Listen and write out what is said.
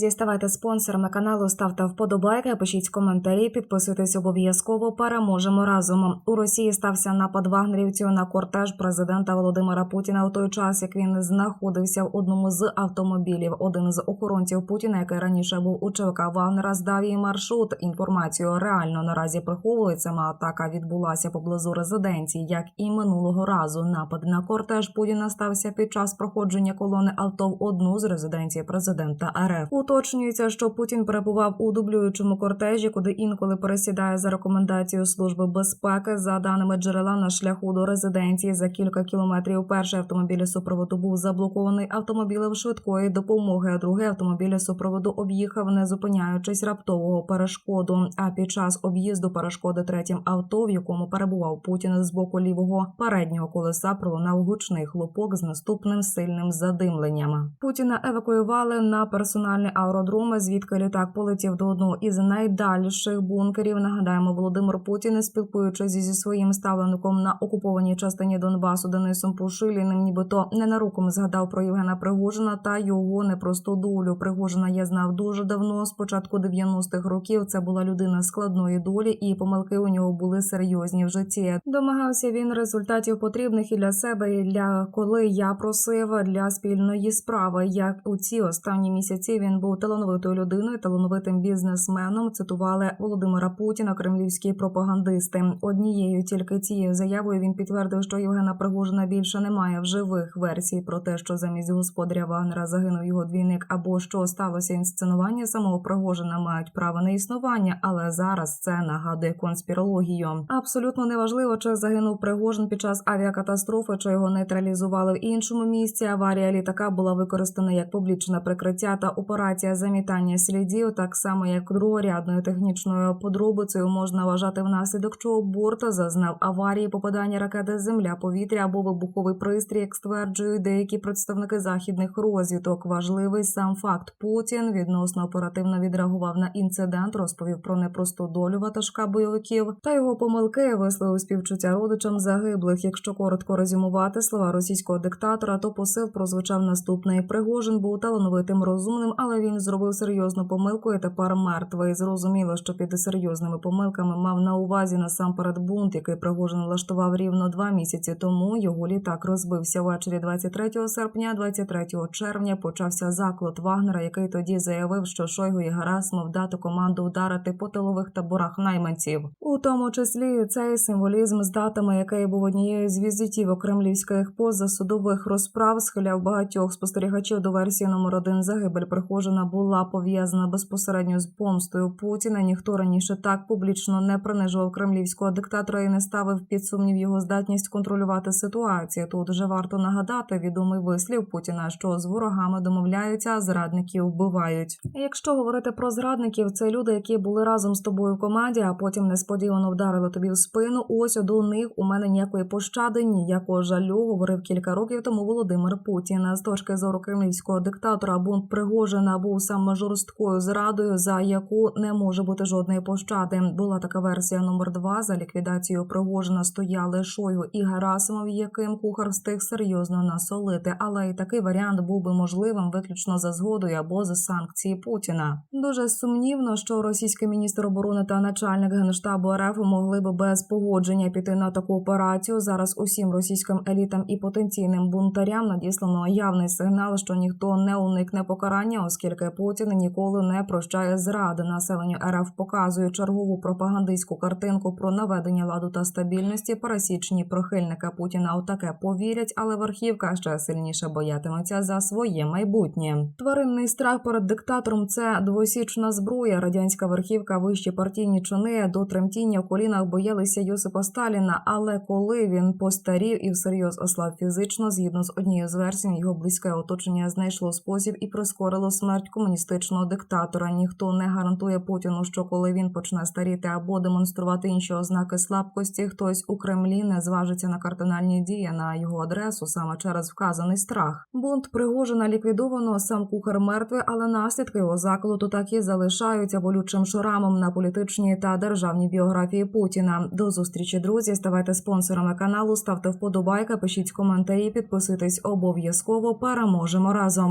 друзі, ставайте спонсорами каналу, ставте вподобайки, пишіть коментарі, підписуйтесь обов'язково. Переможемо разом. У Росії стався напад вагнерівців на кортеж президента Володимира Путіна у той час, як він знаходився в одному з автомобілів. Один з охоронців Путіна, який раніше був у ЧВК Вагнера, здав їй маршрут. Інформацію реально наразі приховують. Сама атака відбулася поблизу резиденції, як і минулого разу. Напад на кортеж Путіна стався під час проходження колони авто в одну з резиденцій президента РФ. Уточнюється, що Путін перебував у дублюючому кортежі, куди інколи пересідає за рекомендацією служби безпеки. За даними джерела на шляху до резиденції за кілька кілометрів. Перший автомобіль супроводу був заблокований автомобілем швидкої допомоги. а Другий автомобіль супроводу об'їхав, не зупиняючись раптового перешкоду. А під час об'їзду перешкоди третім авто, в якому перебував Путін з боку лівого переднього колеса, пролунав гучний хлопок з наступним сильним задимленням. Путіна евакуювали на персональний аеродром, звідки літак полетів до одного із найдальших бункерів. Нагадаємо, Володимир Путін, спілкуючись зі своїм ставленником на окупованій частині Донбасу Денисом Пушиліним, нібито ненароком згадав про Євгена Пригожина та його непросту долю. Пригожина я знав дуже давно. З початку 90-х років це була людина складної долі, і помилки у нього були серйозні в житті. Домагався він результатів потрібних і для себе, і для коли я просив для спільної справи. Як у ці останні місяці він був талановитою людиною, талановитим бізнесменом. Цитували Володимира Путіна, кремлівські пропагандисти. Однією тільки цією заявою він підтвердив, що Євгена Пригожина більше немає в живих версій про те, що замість господаря Вагнера загинув його двійник, або що сталося інсценування самого Пригожина мають право на існування, але зараз це нагадує конспірологію. Абсолютно неважливо, чи загинув Пригожин під час авіакатастрофи, чи його нейтралізували в іншому місці. Аварія літака була використана як публічне прикриття та операція замітання слідів, так само як другорядною технічною подробицею можна вважати внаслідок чого борт зазнав аварії попадання ракети земля, повітря або вибуховий пристрій, як стверджують деякі представники західних розвідок. Важливий сам факт Путін відносно оперативно відреагував на інцидент, розповів про непросту долю ватажка бойовиків та його помилки висловив співчуття родичам загиблих. Якщо коротко резюмувати слова російського диктатора, то посил прозвучав наступний. Пригожин був талановитим розумним, але він зробив серйозну помилку і тепер мертвий. Зрозуміло, що під серйозними помилками мав на увазі насамперед бунт, який Пригожин влаштував рівно два місяці тому. Його літак розбився ввечері 23 серпня, 23 червня почався заклад Вагнера, який тоді заявив, що Шойгу і Герасимов дати команду вдарити по тилових таборах найманців. У тому числі цей символізм з датами, який був однією з візитів кремлівських позасудових розправ, схиляв багатьох спостерігачів до версії номер один загибель Прихожина була пов'язана безпосередньо з помстою Путіна. Ніхто раніше так публічно не принижував кремлівського диктатора і не ставив під сумнів його здатність контролювати ситуацію. Тут вже варто нагадати відомий вислів Путіна, що з ворогами домовляються, а зрадників вбивають. Якщо говорити про зрадників, це люди, які були разом з тобою в команді, а потім несподівано вдарили тобі в спину. Ось до них у мене ніякої пощади, ніякого жалю. Говорив кілька років тому Володимир Путін. З точки зору кремлівського диктатора бунт Пригожина був саме жорсткою зрадою, за яку не може бути жодної пощади. Була така версія номер два. За ліквідацію Пригожина стояли Шойгу і Герасимов, яким кухар встиг серйозно насолити. Але і такий варіант був би можливим виключно за згодою або за санкції Путіна. Дуже сумнівно, що російський міністр оборони та начальник генштабу РФ могли би без погодження піти на таку операцію. Зараз усім російським елітам і потенційним бунтарям надіслано явний сигнал, що ніхто не уникне покарання, оскільки Путін ніколи не прощає зради. Населенню РФ показує чергову пропагандистську картинку про наведення ладу та стабільності. Пересічні прихильники Путіна у таке повірять, але верхівка ще сильніше боятиметься за своє майбутнє. Тваринний страх перед диктатором це двосічна зброя. Радянська верхівка, вищі партійні чини до тремтіння в колінах боялися Йосипа Сталіна. Але коли він постарів і всерйоз ослаб фізично, згідно з однією з версій, його близьке оточення знайшло спосіб і прискорило смерть комуністичного диктатора. Ніхто не гарантує Путіну, що коли він почне старіти або демонструвати інші ознаки слабкості, хтось у Кремлі не зважиться на кардинальні дії на його адресу саме через вказаний страх. Бунт Пригожина ліквідовано, сам кухар мертвий, але наслідки його заколоту так і залишаються болючим шрамом на політичній та державній біографії Путіна. До зустрічі, друзі. Ставайте спонсорами каналу, ставте вподобайки, пишіть коментарі, підписуйтесь обов'язково. Переможемо разом.